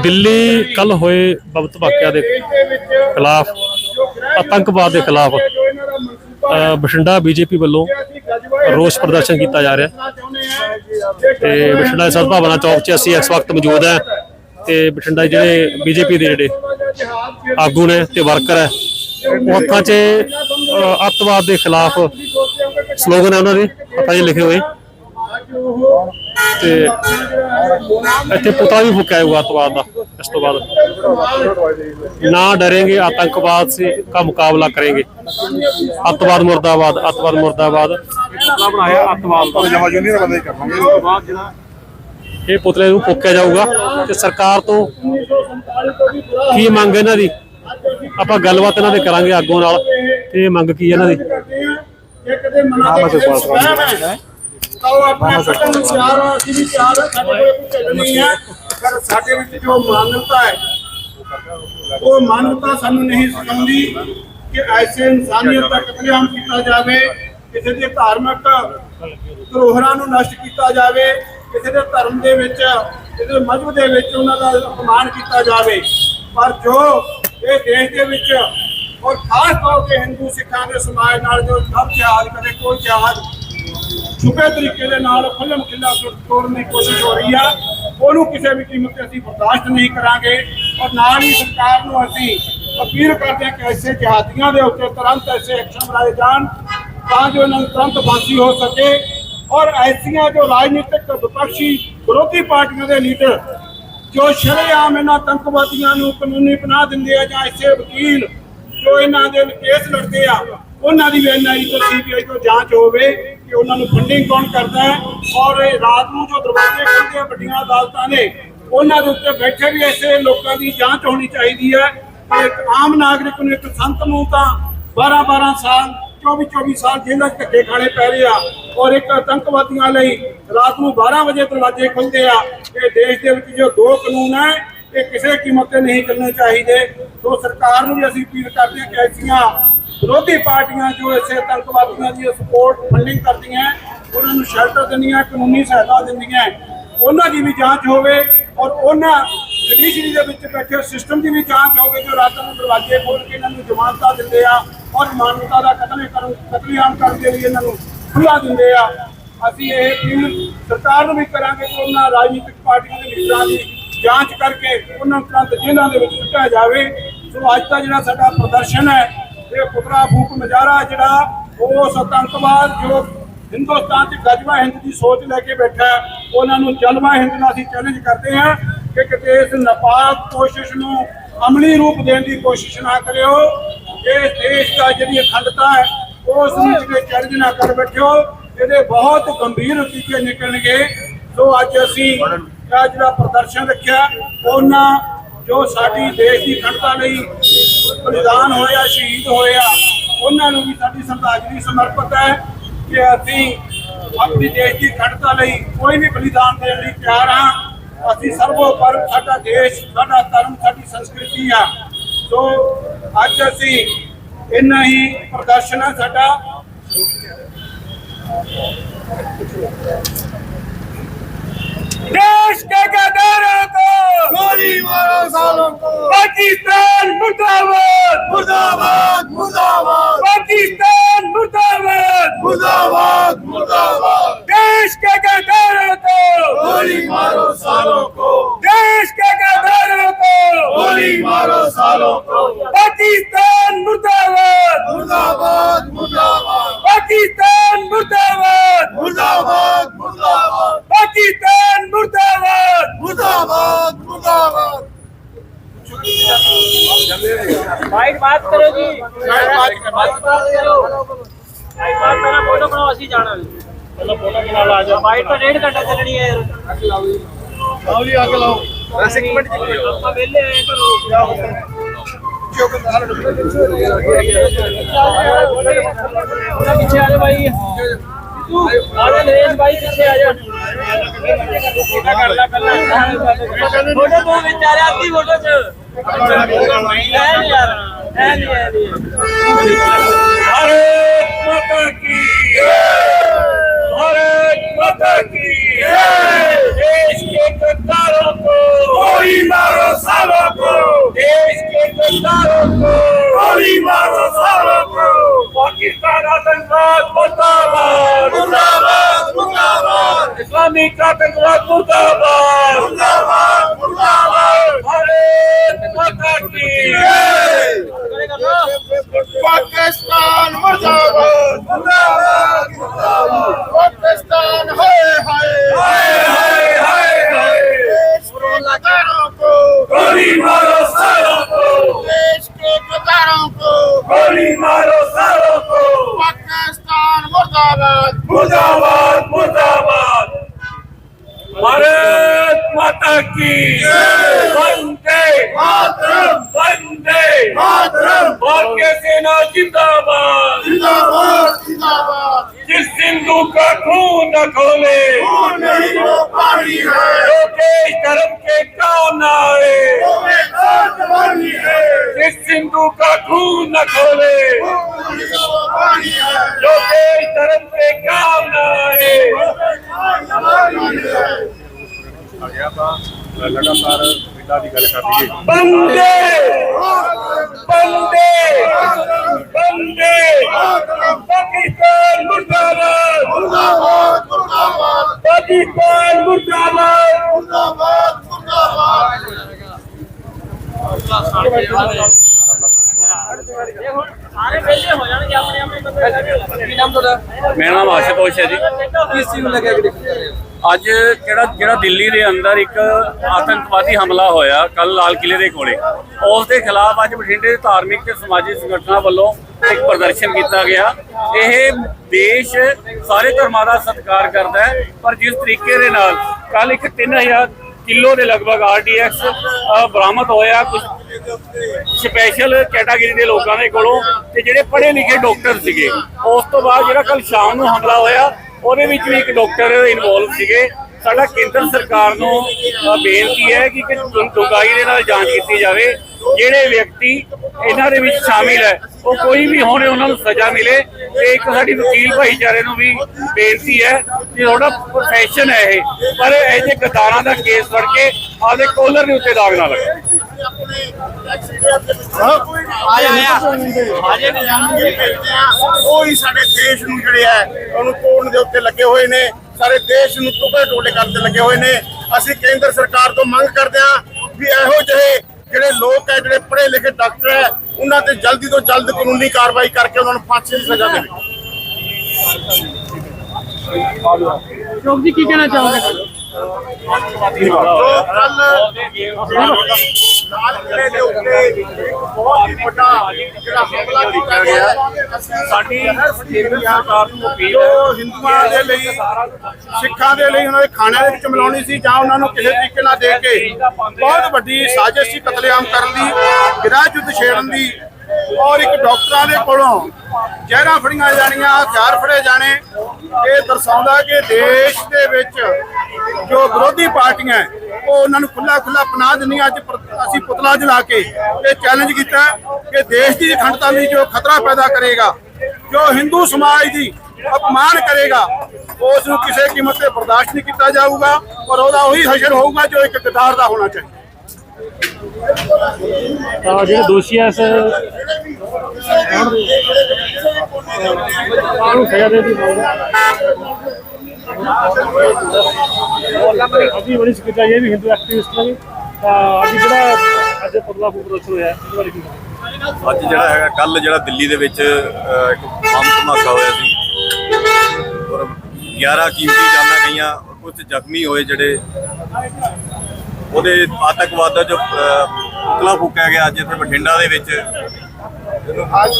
ਦਿੱਲੀ ਕੱਲ ਹੋਏ ਬਬਤ ਵਾਕਿਆ ਦੇ ਖਿਲਾਫ ਆਤੰਕਵਾਦ ਦੇ ਖਿਲਾਫ ਅ, ਬਠਿੰਡਾ ਬੀਜੇਪੀ ਵੱਲੋਂ ਰੋਸ ਪ੍ਰਦਰਸ਼ਨ ਕੀਤਾ ਜਾ ਰਿਹਾ। ਤੇ ਬਠਿੰਡਾ ਸਦਭਾਵਨਾ ਚੌਕ 'ਚ ਅਸੀਂ ਇਸ ਵਕਤ ਮੌਜੂਦ ਹੈ ਤੇ ਬਠਿੰਡਾ ਜਿਹੜੇ ਬੀਜੇਪੀ ਦੇ ਜਿਹੜੇ ਆਗੂ ਨੇ ਤੇ ਵਰਕਰ ਹੈ ਉਹ ਹੱਥਾਂ 'ਚ ਅੱਤਵਾਦ ਦੇ ਖਿਲਾਫ ਸਲੋਗਨ ਹੈ ਉਹਨਾਂ ਦੇ ਪਤਾ 'ਚ ਲਿਖੇ ਹੋਏ। ਤੇ ਇੱਥੇ ਪਤਾ ਵੀ ਫੁਕਿਆ ਹੋਊਗਾ ਆਤਵਾਦ ਦਾ ਇਸ ਤੋਂ ਬਾਅਦ। ਨਾ ਡਰेंगे ਆਤੰਕਵਾਦ ਸੇ ਕਾ ਮੁਕਾਬਲਾ ਕਰਾਂਗੇ। ਆਤਵਾਦ ਮਰਦਾਬਾਦ ਆਤਵਾਦ ਮਰਦਾਬਾਦ। ਪੁਤਲਾ ਬਣਾਇਆ ਆਤਵਾਦ ਦਾ? ਜਮਾ ਜੂਨੀਅਰ ਬੰਦੇ ਕਰਵਾਂਗੇ ਉਸ ਤੋਂ ਬਾਅਦ ਜਿਹੜਾ ਇਹ ਪੁਤਲੇ ਨੂੰ ਫੁਕਿਆ ਜਾਊਗਾ ਤੇ ਸਰਕਾਰ ਤੋਂ ਕੀ ਮੰਗ ਇਹਨਾਂ ਦੀ? ਆਪਾਂ ਗੱਲਬਾਤ ਇਹਨਾਂ ਦੇ ਕਰਾਂਗੇ ਅੱਗੋਂ ਨਾਲ ਤੇ ਮੰਗ ਕੀ ਇਹਨਾਂ ਦੀ? ਇੱਕ ਦੇ ਮਨਾਂ ਦੇ ਆਓ ਆਪਣਾ ਕੱਟਣ ਨੂੰ ਤਿਆਰ ਹਾਂ ਅਸੀਂ ਵੀ ਤਿਆਰ ਹਾਂ ਸਾਡੇ ਕੋਲ ਕੋਈ ਢਿੱਲ ਨਹੀਂ ਹੈ। ਪਰ ਸਾਡੇ ਵਿੱਚ ਜੋ ਮਾਨਵਤਾ ਹੈ ਉਹ ਮਾਨਵਤਾ ਸਾਨੂੰ ਨਹੀਂ ਸਿਖਾਉਂਦੀ ਕਿ ਐਸੇ ਇਨਸਾਨੀਅਤ ਦਾ ਕਤਲੇਆਮ ਕੀਤਾ ਜਾਵੇ ਕਿਸੇ ਦੇ ਧਾਰਮਿਕ ਧਰੋਹਰਾਂ ਨੂੰ ਨਸ਼ਟ ਕੀਤਾ ਜਾਵੇ ਕਿਸੇ ਦੇ ਧਰਮ ਦੇ ਵਿੱਚ ਕਿਸੇ ਮਜ਼ਹਬ ਦੇ ਵਿੱਚ ਉਹਨਾਂ ਦਾ ਅਪਮਾਨ ਕੀਤਾ ਜਾਵੇ। ਪਰ ਜੋ ਇਹ ਦੇਸ਼ ਦੇ ਵਿੱਚ ਔਰ ਖਾਸ ਤੌਰ ਤੇ ਹਿੰਦੂ ਸਿੱਖਾਂ ਦੇ ਸਮਾਜ ਨਾਲ ਜੋ ਸਭ ਜਹਾਜ਼ ਕਦੇ ਕੋਈ ਜਹਾਜ਼ ਛੁਪੇ ਤਰੀਕੇ ਦੇ ਨਾਲ ਖੁੱਲ੍ਹਮ ਖਿੱਲਾ ਤੋੜਨ ਦੀ ਕੋਸ਼ਿਸ਼ ਹੋ ਰਹੀ ਆ। ਉਹਨੂੰ ਕਿਸੇ ਵੀ ਕੀਮਤ ਤੇ ਅਸੀਂ ਬਰਦਾਸ਼ਤ ਨਹੀਂ ਕਰਾਂਗੇ। ਔਰ ਨਾਲ ਹੀ ਸਰਕਾਰ ਨੂੰ ਅਸੀਂ ਅਪੀਲ ਕਰਦੇ ਹਾਂ ਕਿ ਐਸੇ ਜਹਾਦੀਆਂ ਦੇ ਉੱਤੇ ਤੁਰੰਤ ਐਸੇ ਐਕਸ਼ਨ ਬਣਾਏ ਜਾਣ ਤਾਂ ਜੋ ਇਹਨਾਂ ਨੂੰ ਤੁਰੰਤ ਫਾਂਸੀ ਹੋ ਸਕੇ। ਔਰ ਐਸੀਆਂ ਜੋ ਰਾਜਨੀਤਿਕ ਵਿਪਕਸ਼ੀ ਵਿਰੋਧੀ ਪਾਰਟੀਆਂ ਦੇ ਲੀਡਰ ਜੋ ਸ਼ਰੇਆਮ ਇਹਨਾਂ ਆਤੰਕਵਾਦੀਆਂ ਨੂੰ ਕਾਨੂੰਨੀ ਪਨਾਹ ਦਿੰਦੇ ਆ ਜਾਂ ਐਸੇ ਵਕੀਲ ਜੋ ਇਹਨਾਂ ਦੇ ਕੇਸ ਲੜਦੇ ਆ, ਉਹਨਾਂ ਦੀ ਵੀ ਐਨਆਈ ਤੋਂ ਸੀਬੀਆਈ ਤੋਂ ਜਾਂਚ ਹੋਵੇ। ਕਿ ਉਹਨਾਂ ਨੂੰ ਫੰਡਿੰਗ ਕੌਣ ਕਰਦਾ ਹੈ? ਔਰ ਰਾਤ ਨੂੰ ਜੋ ਦਰਵਾਜ਼ੇ ਖੋਲ੍ਹਦੇ ਆ ਵੱਡੀਆਂ ਅਦਾਲਤਾਂ ਨੇ, ਉਹਨਾਂ ਦੇ ਉੱਤੇ ਬੈਠੇ ਵੀ ਐਸੇ ਲੋਕਾਂ ਦੀ ਜਾਂਚ ਹੋਣੀ ਚਾਹੀਦੀ ਹੈ ਕਿ ਇੱਕ ਆਮ ਨਾਗਰਿਕ ਨੂੰ, ਇੱਕ ਸੰਤ ਨੂੰ ਤਾਂ 12 12 ਸਾਲ 24 24 ਸਾਲ ਜੇਲ੍ਹਾਂ 'ਚ ਧੱਕੇ ਖਾਣੇ ਪੈ ਰਹੇ ਆ ਔਰ ਇੱਕ ਆਤੰਕਵਾਦੀਆਂ ਲਈ ਰਾਤ ਨੂੰ 12 ਵਜੇ ਦਰਵਾਜ਼ੇ ਖੁੱਲਦੇ ਆ। ਇਹ ਦੇਸ਼ ਦੇ ਵਿੱਚ ਜੋ ਦੋ ਕਾਨੂੰਨ ਹੈ, ਇਹ ਕਿਸੇ ਕੀਮਤ ਤੇ ਨਹੀਂ ਚੱਲਣੇ ਚਾਹੀਦੇ। ਸੋ ਸਰਕਾਰ ਨੂੰ ਵੀ ਅਸੀਂ ਅਪੀਲ ਕਰਦੇ ਹਾਂ ਕਿ ਐਸੀਆਂ ਵਿਰੋਧੀ ਪਾਰਟੀਆਂ ਜੋ ਇਸੇ ਆਤੰਕਵਾਦੀਆਂ ਦੀ ਸਪੋਰਟ ਫੰਡਿੰਗ ਕਰਦੀਆਂ, ਉਹਨਾਂ ਨੂੰ ਸ਼ੈਲਟਰ ਦਿੰਦੀਆਂ, ਕਾਨੂੰਨੀ ਸਹਾਇਤਾ ਦਿੰਦੀਆਂ, ਉਹਨਾਂ ਦੀ ਵੀ ਜਾਂਚ ਹੋਵੇ ਔਰ ਉਹਨਾਂ ਜੁਡੀਸ਼ਰੀ ਦੇ ਵਿੱਚ ਬੈਠੇ ਸਿਸਟਮ ਦੀ ਵੀ ਜਾਂਚ ਹੋਵੇ ਜੋ ਰਾਤ ਨੂੰ ਦਰਵਾਜ਼ੇ ਖੋਲ ਕੇ ਇਹਨਾਂ ਨੂੰ ਜ਼ਮਾਨਤਾਂ ਦਿੰਦੇ ਆ ਔਰ ਮਾਨਵਤਾ ਦਾ ਕਤਲ ਕਰਨ, ਕਤਲੇਆਮ ਕਰਨ ਦੇ ਲਈ ਇਹਨਾਂ ਨੂੰ ਖੁੱਲ੍ਹਾ ਦਿੰਦੇ ਆ। ਅਸੀਂ ਇਹ ਅਪੀਲ ਸਰਕਾਰ ਨੂੰ ਵੀ ਕਰਾਂਗੇ ਕਿ ਉਹਨਾਂ ਰਾਜਨੀਤਿਕ ਪਾਰਟੀਆਂ ਦੇ ਲੀਡਰਾਂ ਦੀ ਜਾਂਚ ਕਰਕੇ ਉਹਨਾਂ ਨੂੰ ਤੁਰੰਤ ਜੇਲ੍ਹਾਂ ਦੇ ਵਿੱਚ ਸੁੱਟਿਆ ਜਾਵੇ। ਸੋ ਅੱਜ ਦਾ ਜਿਹੜਾ ਸਾਡਾ ਪ੍ਰਦਰਸ਼ਨ ਹੈ ਇਹ ਪੁਤਰਾ ਫੂਕ ਨਜ਼ਾਰਾ ਜਿਹੜਾ ਉਹ ਆਤੰਕਵਾਦ ਜੋ ਹਿੰਦੁਸਤਾਨ ਚ ਗਜਵਾ ਹਿੰਦ ਦੀ ਸੋਚ ਲੈ ਕੇ ਬੈਠਾ ਉਹਨਾਂ ਨੂੰ ਜਲਵਾ ਹਿੰਦ ਨਾਲ ਅਸੀਂ ਚੈਲੰਜ ਕਰਦੇ ਹਾਂ ਕਿ ਕਿਤੇ ਇਸ ਨਾਪਾਕ ਕੋਸ਼ਿਸ਼ ਨੂੰ ਅਮਲੀ ਰੂਪ ਦੇਣ ਦੀ ਕੋਸ਼ਿਸ਼ ਨਾ ਕਰਿਓ। ਇਹ ਦੇਸ਼ ਦਾ ਜਿਹੜੀ ਅਖੰਡਤਾ ਹੈ ਉਸ ਨੂੰ ਜਿਹੜੇ ਚੈਲੰਜ ਨਾ ਕਰ ਬੈਠਿਓ ਇਹਦੇ ਬਹੁਤ ਗੰਭੀਰ ਨਤੀਜੇ ਨਿਕਲਣਗੇ। ਸੋ ਅੱਜ ਅਸੀਂ ਜਿਹੜਾ ਪ੍ਰਦਰਸ਼ਨ ਰੱਖਿਆ ਉਹਨਾਂ ਜੋ ਸਾਡੀ ਦੇਸ਼ ਦੀ ਖੰਡਤਾ ਲਈ ਬਲੀਦਾਨ ਹੋਇਆ, ਸ਼ਹੀਦ ਹੋਇਆ। ਉਹਨਾਂ ਨੂੰ ਵੀ ਸਾਡੀ ਸ਼ਰਧਾਂਜਲੀ ਸਮਰਪਿਤ ਹੈ ਕਿ ਅਸੀਂ ਆਪਣੀ ਦੇਸ਼ ਦੀ ਖੰਡਤਾ ਲਈ ਕੋਈ ਵੀ ਬਲੀਦਾਨ ਦੇਣ ਲਈ ਤਿਆਰ ਹਾਂ। ਅਸੀਂ ਸਰਵੋਪਰ ਸਾਡਾ ਦੇਸ਼, ਸਾਡਾ ਧਰਮ, ਸਾਡੀ ਸੰਸਕ੍ਰਿਤੀ ਆ। ਸੋ ਅੱਜ ਅਸੀਂ ਇੰਨਾ ਹੀ ਪ੍ਰਦਰਸ਼ਨ ਹੈ ਸਾਡਾ। मुर्दाबाद मुर्दाबाद मुर्दाबाद पाकिस्तान मुर्दाबाद मुर्दाबाद मुर्दाबाद देश के गद्दारों को गोली मारो सालों को देश के गद्दारों को गोली मारो सालों को ਬਾਤ ਕਰੋ ਜੀ। ਬਾਤ ਕਰੋ। ਭਾਈ ਬਾਤ ਮੇਰਾ ਫੋਟੋ ਬਣਾਓ ਅਸੀਂ ਜਾਣਾ ਪਹਿਲਾਂ ਫੋਟੋ ਬਣਾ ਲਾ ਜਾ ਬਾਈਟ ਤਾਂ ਡੇਢ ਘੰਟਾ ਚੱਲਣੀ ਹੈ ਯਾਰ। ਅੱਗ ਲਾਓ ਜੀ ਲਾਓ ਜੀ ਅੱਗ ਲਾਓ। ਬਸ ਇੱਕ ਮਿੰਟ ਜੀ। ਆਪਾਂ ਵਿਹਲੇ ਆਏ ਕਰੋ ਕਿਉਂ ਕਿ ਹਾਲ ਉਹਨਾਂ ਪਿੱਛੇ ਆ ਜਾ ਭਾਈ ਤੂੰ ਆ ਜਾ ਨਰੇਸ਼ ਭਾਈ ਪਿੱਛੇ ਆ ਜਾ। ਫੋਟੋ ਕਰ ਲੈ ਪਹਿਲਾਂ ਫੋਟੋ ਤੋਂ ਵਿਚਾਰਿਆ ਅੱਧੀ ਫੋਟੋ ਚ। ਯਾਰ। भारत माता की भारत माता की देश के गद्दारों को गोली मारो सालों को देश के गद्दारों को गोली मारो सालों को पाकिस्तान आतंकवाद मुर्दाबाद मुर्दाबाद मुर्दाबाद इस्लामिक आतंकवाद मुर्दाबाद मुर्दाबाद मुर्दाबाद भारत माता की पाकिस्तान मुर्दाबाद मुर्दाबाद मुर्दाबाद पाकिस्तान हाय हाय हाय हाय हाय देश के गद्दारों को गोली मारो सारों को देश के गद्दारों को गोली मारो सारों को पाकिस्तान मुर्दाबाद मुर्दाबाद मुर्दाबाद भारत माता की वंदे मातरम वंदे मातरम भारतीय सेना जिंदाबाद जिंदाबाद जिंदाबाद जिस सिंधु का खून न खोले खून नहीं वो पानी है जो देश धर्म के काम न आए वो बेकार जवानी है जिस सिंधु का खून न खोले खून नहीं वो पानी है जो देश धर्म के काम न आए ਪਿੰਡਾਂ ਦੀ ਗੱਲ ਕਰ ਲਈਏ ਬੰਦੇ ਬੰਦੇ ਬੰਦੇ ਪਾਕਿਸਤਾਨ ਮੁਰਦਾਬਾਦ ਮੁਰਦਾਬਾਦ ਮੁਰਦਾਬਾਦ ਪਾਕਿਸਤਾਨ ਮੁਰਦਾਬਾਦ ਮੁਰਦਾਬਾਦ ਮੁਰਦਾਬਾਦ ਅੱਲਾਹ ਸਾਡੇ ਵਾਲੇ ਸਾਰੇ ਵੇਲੇ ਹੋ ਜਾਣਗੇ ਆਪਣੇ ਆਪਣੇ ਬੰਦੇ ਕੀ ਨਾਮ ਤੁਹਾਡਾ? ਮੇਰਾ ਨਾਮ ਆਸ਼ੂਤੋਸ਼ ਹੈ ਜੀ। ਕਿਸ ਚੀਜ਼ ਨੂੰ ਲੱਗਿਆ ਕਿ ਅੱਜ ਜਿਹੜਾ ਜਿਹੜਾ ਦਿੱਲੀ ਦੇ ਅੰਦਰ ਇੱਕ ਆਤੰਕਵਾਦੀ ਹਮਲਾ ਹੋਇਆ ਕੱਲ ਲਾਲ ਕਿਲੇ ਦੇ ਕੋਲੇ ਉਸ ਦੇ ਖਿਲਾਫ ਅੱਜ ਬਠਿੰਡੇ ਦੇ ਧਾਰਮਿਕ ਤੇ ਸਮਾਜਿਕ ਸੰਗਠਨਾਂ ਵੱਲੋਂ ਇੱਕ ਪ੍ਰਦਰਸ਼ਨ ਕੀਤਾ ਗਿਆ। ਇਹ ਦੇਸ਼ ਸਾਰੇ ਧਰਮਾਂ ਦਾ ਸਤਿਕਾਰ ਕਰਦਾ ਹੈ ਪਰ ਜਿਸ ਤਰੀਕੇ ਦੇ ਨਾਲ ਕੱਲ ਇੱਕ 3000 ਕਿਲੋ ਦੇ ਲਗਭਗ ਆਰਡੀਐਕਸ ਬਰਾਮਦ ਹੋਇਆ ਕੁਝ ਸਪੈਸ਼ਲ ਕੈਟਾਗਰੀ ਦੇ ਲੋਕਾਂ ਦੇ ਕੋਲੋਂ ਤੇ ਜਿਹੜੇ ਪੜ੍ਹੇ ਲਿਖੇ ਡਾਕਟਰ ਸੀਗੇ। ਉਸ ਤੋਂ ਬਾਅਦ ਜਿਹੜਾ ਕੱਲ ਸ਼ਾਮ ਨੂੰ ਹਮਲਾ ਹੋਇਆ, ਉਹਦੇ ਵਿੱਚ ਵੀ ਇੱਕ ਡਾਕਟਰ ਇਨਵੋਲਵ ਸੀਗੇ। ਸਾਡਾ ਕੇਂਦਰ ਸਰਕਾਰ ਨੂੰ ਬੇਨਤੀ ਹੈ ਕਿ ਕਿ ਡੂੰ- ਦੇ ਨਾਲ ਜਾਂਚ ਕੀਤੀ ਜਾਵੇ। ਜਿਹੜੇ ਵਿਅਕਤੀ ਇਹਨਾਂ ਦੇ ਵਿੱਚ ਸ਼ਾਮਿਲ ਹੈ, ਉਹ ਕੋਈ ਵੀ ਹੋਣ ਉਹਨਾਂ ਨੂੰ ਸਜ਼ਾ ਮਿਲੇ। ਤੇ ਇੱਕ ਸਾਡੀ ਵਕੀਲ ਭਾਈਚਾਰੇ ਨੂੰ ਵੀ ਬੇਨਤੀ ਹੈ ਕਿ ਤੁਹਾਡਾ ਪ੍ਰੋਫੈਸ਼ਨ ਹੈ ਇਹ। ਪਰ ਇਹ ਜੇ ਗਦਾਰਾਂ ਦਾ ਕੇਸ ਫੜ ਕੇ ਆਪਦੇ ਕੋਲਰ ਦੇ ਉੱਤੇ ਦਾਗ ਨਾ ਲੱਗੇ। ਆ। ਜਾਇਆ ਉਹ ਹੀ ਸਾਡੇ ਦੇਸ਼ ਨੂੰ ਜਿਹੜੇ ਹੈ ਉਹਨੂੰ ਤੋੜਨ ਦੇ ਉੱਤੇ ਲੱਗੇ ਹੋਏ ਨੇ। ਸਾਰੇ ਦੇਸ਼ ਨੂੰ ਟੁਕੜੇ ਟੁਕੜੇ ਕਰਨ ਤੇ ਲੱਗੇ ਹੋਏ ਨੇ। ਅਸੀਂ ਕੇਂਦਰ ਸਰਕਾਰ ਤੋਂ ਮੰਗ ਕਰਦੇ ਹਾਂ ਵੀ ਇਹੋ ਜਿਹੇ ਜਿਹੜੇ ਲੋਕ ਹੈ ਜਿਹੜੇ ਪੜ੍ਹੇ ਲਿਖੇ ਡਾਕਟਰ ਹੈ ਉਹਨਾਂ ਤੇ ਜਲਦੀ ਤੋਂ ਜਲਦ ਕਾਨੂੰਨੀ ਕਾਰਵਾਈ ਕਰਕੇ ਉਹਨਾਂ ਨੂੰ ਫਾਂਸੀ ਦੀ ਸਜ਼ਾ ਦੇਵੇ ਚੌਕ ਜੀ ਕੀ ਕਹਿਣਾ ਚਾਹੋਗੇ? ਜੋ ਕੱਲ ਲਾਲ ਕਿਲੇ ਦੇ ਉੱਤੇ ਇੱਕ ਬਹੁਤ ਹੀ ਵੱਡਾ ਜਿਹੜਾ ਹਮਲਾ ਕੀਤਾ ਗਿਆ ਸਾਡੀ ਕੇਂਦਰ ਸਰਕਾਰ ਨੂੰ ਅਪੀਲ ਜੋ ਹਿੰਦੂਆਂ ਦੇ ਲਈ ਸਿੱਖਾਂ ਦੇ ਲਈ ਉਹਨਾਂ ਦੇ ਖਾਣਿਆਂ ਦੇ ਵਿੱਚ ਮਿਲਾਉਣੀ ਸੀ ਜਾਂ ਉਹਨਾਂ ਨੂੰ ਕਿਸੇ ਤਰੀਕੇ ਨਾਲ ਦੇ ਕੇ ਬਹੁਤ ਵੱਡੀ ਸਾਜ਼ਿਸ਼ ਸੀ ਕਤਲੇਆਮ ਕਰਨ ਦੀ ਗਿਰਾਜ ਯੁੱਧ ਛੇੜਨ ਦੀ। ਔਰ ਇੱਕ ਡਾਕਟਰਾਂ ਦੇ ਕੋਲੋਂ ਜ਼ਹਿਰਾਂ ਫੜੀਆਂ ਜਾਣੀਆਂ, ਹਥਿਆਰ ਫੜੇ ਜਾਣੇ, ਇਹ ਦਰਸਾਉਂਦਾ ਕਿ ਦੇਸ਼ ਦੇ ਵਿੱਚ ਜੋ ਵਿਰੋਧੀ ਪਾਰਟੀਆਂ ਉਹ ਉਹਨਾਂ ਨੂੰ ਖੁੱਲਾ ਖੁੱਲਾ ਪਨਾਹ ਦਿੰਦੀਆਂ, ਅੱਜ ਅਸੀਂ ਪੁਤਲਾ ਜਲਾ ਕੇ ਇਹ ਚੈਲੰਜ ਕੀਤਾ ਕਿ ਦੇਸ਼ ਦੀ ਅਖੰਡਤਾ ਲਈ ਜੋ ਖਤਰਾ ਪੈਦਾ ਕਰੇਗਾ, ਜੋ ਹਿੰਦੂ ਸਮਾਜ ਦੀ ਅਪਮਾਨ ਕਰੇਗਾ, ਉਸ ਨੂੰ ਕਿਸੇ ਕੀਮਤ ਤੇ ਬਰਦਾਸ਼ਤ ਨਹੀਂ ਕੀਤਾ ਜਾਊਗਾ ਪਰ ਉਹਦਾ ਉਹੀ ਹਸ਼ਰ ਹੋਊਗਾ ਜੋ ਇੱਕ ਗਦਾਰ ਦਾ ਹੋਣਾ ਚਾਹੀਦਾ। ਤਾਂ ਜਿਹੜੇ ਦੋਸ਼ੀ ਐ ਇਸ ਨੂੰ ਸਜ਼ਾ ਦੇ ਦੀ ਅਭੀ ਬੜੀ ਸਿੱਖਿਆ ਇਹ ਵੀ ਹਿੰਦੂ ਐਕਟਿਵਿਸਟ ਨੇ ਤਾਂ ਅੱਜ ਜਿਹੜਾ ਅੱਜ ਪਤਲਾ ਪ੍ਰਦਰਸ਼ਨ ਹੋਇਆ ਇਹਦੇ ਬਾਰੇ ਕੀ ਅੱਜ ਜਿਹੜਾ ਹੈਗਾ ਕੱਲ ਜਿਹੜਾ ਦਿੱਲੀ ਦੇ ਵਿੱਚ ਅਹ, ਇੱਕ ਬੰਬ ਧਮਾਕਾ ਹੋਇਆ ਸੀ। ਔਰ 11 ਕੀਮਤੀ ਜਾਨਾਂ ਗਈਆਂ ਕੁਝ ਜ਼ਖਮੀ ਹੋਏ ਜਿਹੜੇ ਉਹਦੇ ਆਤੰਕਵਾਦ ਦਾ ਜੋ ਪੁਤਲਾ ਫੂਕਿਆ ਗਿਆ ਅੱਜ ਇੱਥੇ ਬਠਿੰਡਾ ਦੇ ਵਿੱਚ। ਅੱਜ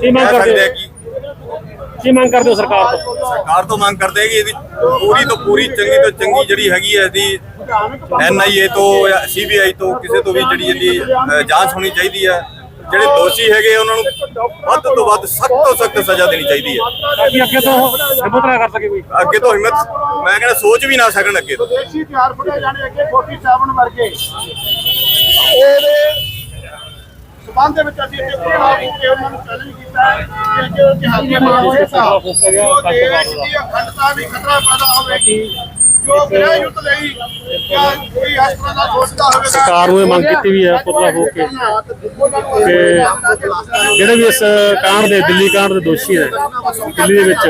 ਕੀ ਮੰਗ ਕਰਦੇ ਹੋ? ਕਿ ਕੀ ਮੰਗ ਕਰਦੇ ਹੋ ਸਰਕਾਰ ਤੋਂ? ਸਰਕਾਰ ਤੋਂ ਮੰਗ ਕਰਦੇ ਕਿ ਇਹਦੀ ਪੂਰੀ ਤੋਂ ਪੂਰੀ ਚੰਗੀ ਤੋਂ ਚੰਗੀ ਜਿਹੜੀ ਹੈਗੀ ਹੈ ਇਹਦੀ ਐਨਆਈਏ ਤੋਂ ਜਾਂ ਸੀਬੀਆਈ ਤੋਂ ਕਿਸੇ ਤੋਂ ਵੀ ਜਿਹੜੀ ਇਹਦੀ ਜਾਂਚ ਹੋਣੀ ਚਾਹੀਦੀ ਹੈ। ਜਿਹੜੇ ਦੋਸ਼ੀ ਹੈਗੇ ਉਹਨਾਂ ਨੂੰ ਵੱਧ ਤੋਂ ਵੱਧ ਸਖਤ ਤੋਂ ਸਖਤ ਸਜ਼ਾ ਦੇਣੀ ਚਾਹੀਦੀ ਹੈ। ਤਾਂ ਕਿ ਅੱਗੇ ਤੋਂ ਹਿੰਮਤ ਨਾ ਕਰ ਸਕੇ ਕੋਈ। ਅੱਗੇ ਤੋਂ ਹਿੰਮਤ ਮੈਂ ਕਹਿੰਦਾ ਸੋਚ ਵੀ ਨਾ ਸਕਣ ਅੱਗੇ ਤੋਂ। ਦੇਸ਼ੀ ਹਥਿਆਰ ਫੜੇ ਜਾਣੇ ਅੱਗੇ 47 ਵਰਗੇ। ਉਹਦੇ ਸਬੰਧ ਦੇ ਵਿੱਚ ਅਸੀਂ ਇੱਥੇ ਖੜਾ ਹੋ ਕੇ ਉਹਨਾਂ ਨੂੰ ਚੈਲੰਜ ਕੀਤਾ ਹੈ ਕਿ ਅੱਗੇ ਉਹ ਗਿਆ, ਉਹ ਕੱਟ ਮਾਰ ਦੇਸ਼ ਦੀ ਅਖੰਡਤਾ ਵੀ ਖਤਰਾ ਪੈਦਾ ਹੋਵੇਗੀ। ਜੋ ਗ੍ਰਹਿ ਯੁੱਧ ਲਈ ਜਾਂ ਕੋਈ ਇਸ ਤਰ੍ਹਾਂ ਦਾ ਸੋਚਦਾ ਹੋਵੇਗਾ ਸਰਕਾਰ ਨੂੰ ਇਹ ਮੰਗ ਕੀਤੀ ਵੀ ਹੈ ਪੁਤਲਾ ਹੋ ਕੇ। ਕਿ ਜਿਹੜੇ ਵੀ ਇਸ ਕਾਂਡ ਦੇ ਦਿੱਲੀ ਕਾਂਡ ਦੇ ਦੋਸ਼ੀ ਨੇ ਦਿੱਲੀ ਦੇ ਵਿੱਚ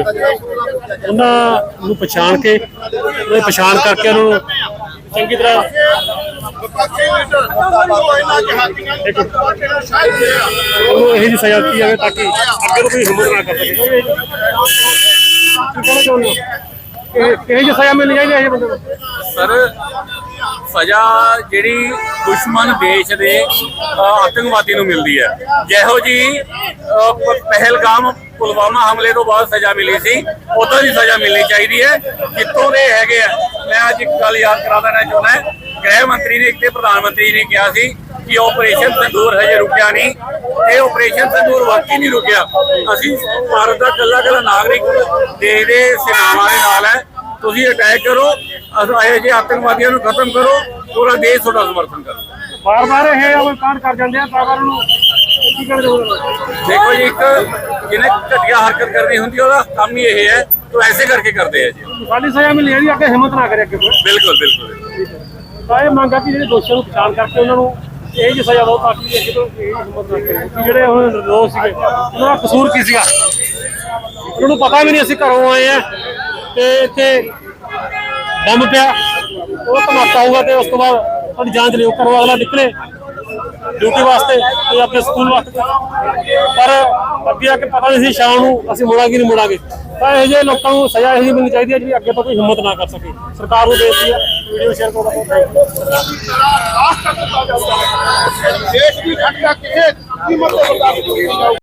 ਉਹਨਾਂ ਨੂੰ ਪਛਾਣ ਕੇ ਉਹਦੀ ਪਛਾਣ ਕਰਕੇ ਉਹਨਾਂ ਨੂੰ ਚੰਗੀ ਤਰ੍ਹਾਂ ਉਹ ਉਹਨੂੰ ਇਹੋ ਜਿਹੀ ਸਜ਼ਾ ਦਿੱਤੀ ਜਾਵੇ ਤਾਂ ਕਿ ਅੱਗੇ ਤੋਂ ਕੋਈ ਹਿੰਮਤ ਨਾ ਕਰ ਸਕੇ। ਕੀ ਕਿਹੋ ਜਿਹੀ ਸਜ਼ਾ ਮਿਲਣੀ ਚਾਹੀਦੀ ਹੈ ਇਹ ਬੰਦੇ ਨੂੰ? ਸਰ, ਸਜ਼ਾ ਜਿਹੜੀ ਦੁਸ਼ਮਣ ਦੇਸ਼ ਦੇ ਆਤੰਕਵਾਦੀ ਨੂੰ ਮਿਲਦੀ ਹੈ। ਜਿਹੋ ਜੀ ਪਹਿਲਗਾਮ ਪੁਲਵਾਮਾ ਹਮਲੇ ਤੋਂ ਬਾਅਦ ਸਜ਼ਾ ਮਿਲੀ ਸੀ ਉਦੋਂ ਦੀ ਸਜ਼ਾ ਮਿਲਣੀ ਚਾਹੀਦੀ ਹੈ। ਕਿੱਥੋਂ ਦੇ ਹੈਗੇ ਆ, ਮੈਂ ਅੱਜ ਇੱਕ ਗੱਲ ਯਾਦ ਕਰਾ ਦੇਣਾ ਚਾਹੁੰਦਾ ਗ੍ਰਹਿ ਮੰਤਰੀ ਨੇ ਤੇ ਪ੍ਰਧਾਨ ਮੰਤਰੀ ਨੇ ਕਿਹਾ ਸੀ ਕਿ ਆਪਰੇਸ਼ਨ ਸੰਦੂਰ ਹਜੇ ਰੁਕਿਆ ਨਹੀਂ। ਇਹ ਆਪਰੇਸ਼ਨ ਸੰਦੂਰ ਵਾਕਈ ਨਹੀਂ ਰੁਕਿਆ। ਅਸੀਂ ਭਾਰਤ ਦਾ ਕੱਲਾ ਕੱਲਾ ਨਾਗਰਿਕ ਦੇਸ਼ ਦੇ ਸੈਨਾਵਾਂ ਦੇ ਨਾਲ ਹੈ। ਤੁਸੀਂ ਅਟੈਕ ਕਰੋ ਅਸ- ਇਹੋ ਜਿਹੇ ਆਤੰਕਵਾਦੀਆਂ ਨੂੰ ਖਤਮ ਕਰੋ ਪੂਰਾ ਦੇਸ਼ ਤੁਹਾਡਾ ਸਮਰਥਨ ਕਰੋ। ਬਾਰ ਬਾਰ ਇਹ ਕਾਂਡ ਕਰ ਜਾਂਦੇ ਆ ਚਾਹੁੰਦੇ ਹੋ? ਦੇਖੋ ਜੀ ਇੱਕ ਜਿਹਨੇ ਘਟੀਆ ਹਰਕਤ ਕਰਨੀ ਹੁੰਦੀ ਹੈ, ਉਹਦਾ ਕੰਮ ਹੀ ਇਹ ਹੈ ਤੋ ਐਸੇ ਕਰਕੇ ਕਰਦੇ ਆ ਜੀ। ਸਾਡੀ ਸਜ਼ਾ ਮਿਲਣੀ ਚਾਹੀਦੀ ਅੱਗੇ ਹਿੰਮਤ ਨਾ ਕਰੇ ਅੱਗੇ ਬਿਲਕੁਲ ਬਿਲਕੁਲ। ਤਾਂ ਇਹ ਮੰਗ ਆ ਕਿ ਜਿਹੜੇ ਦੋਸ਼ੀਆਂ ਨੂੰ ਪਛਾਣ ਕਰਕੇ ਉਹਨਾਂ ਨੂੰ ਇਹ ਜਿਹੀ ਸਜ਼ਾ ਦਿਓ ਤਾਂ ਕਿ ਅੱਗੇ ਤੋਂ ਇਹ ਹਿੰਮਤ ਨਾ ਕਰੇ। ਜਿਹੜੇ ਉਹ ਨਿਰਦੋਸ਼ ਸੀਗੇ, ਉਹਨਾਂ ਦਾ ਕਸੂਰ ਕੀ ਸੀਗਾ? ਉਹਨਾਂ ਨੂੰ ਪਤਾ ਵੀ ਨਹੀਂ ਅਸੀਂ ਘਰੋਂ ਆਏ ਆ ਤੇ ਇੱਥੇ ਬੰਬ ਪਿਆ, ਉਹ ਧਮਾਕਾ ਹੋਊਗਾ ਤੇ ਉਸ ਤੋਂ ਬਾਅਦ ਸਾਡੀ ਜਾਂਚ ਲਿਓ ਕਰੋ ਅਗਲਾ ਨਿਕਲੇ। ਡਿਊਟੀ ਵਾਸਤੇ ਤੇ ਆਪਣੇ ਸਕੂਲ ਵਾਸਤੇ। ਪਰ ਅੱਗੇ ਆ ਕੇ ਪਤਾ ਨਹੀਂ ਸੀ ਸ਼ਾਮ ਨੂੰ ਅਸੀਂ ਮੁੜਾਂਗੇ ਨਹੀਂ ਮੁੜਾਂਗੇ। ਤਾਂ ਇਹ ਜਿਹੇ ਲੋਕਾਂ ਨੂੰ ਸਜ਼ਾ ਇਹੀ ਮਿਲਣੀ ਚਾਹੀਦੀ ਹੈ ਜਿਹੜੀ ਅੱਗੇ ਤੋਂ ਕੋਈ ਹਿੰਮਤ ਨਾ ਕਰ ਸਕੇ। ਸਰਕਾਰ ਨੂੰ ਬੇਨਤੀ ਹੈ, ਵੀਡੀਓ ਸ਼ੇਅਰ ਕਰੋ ਦੇਸ਼ ਦੀ ਘਟਨਾ ਕਿਸੇ ਕੀਮਤ ਤੇ ਬਰਦਾਸ਼ਤ ਨਹੀਂ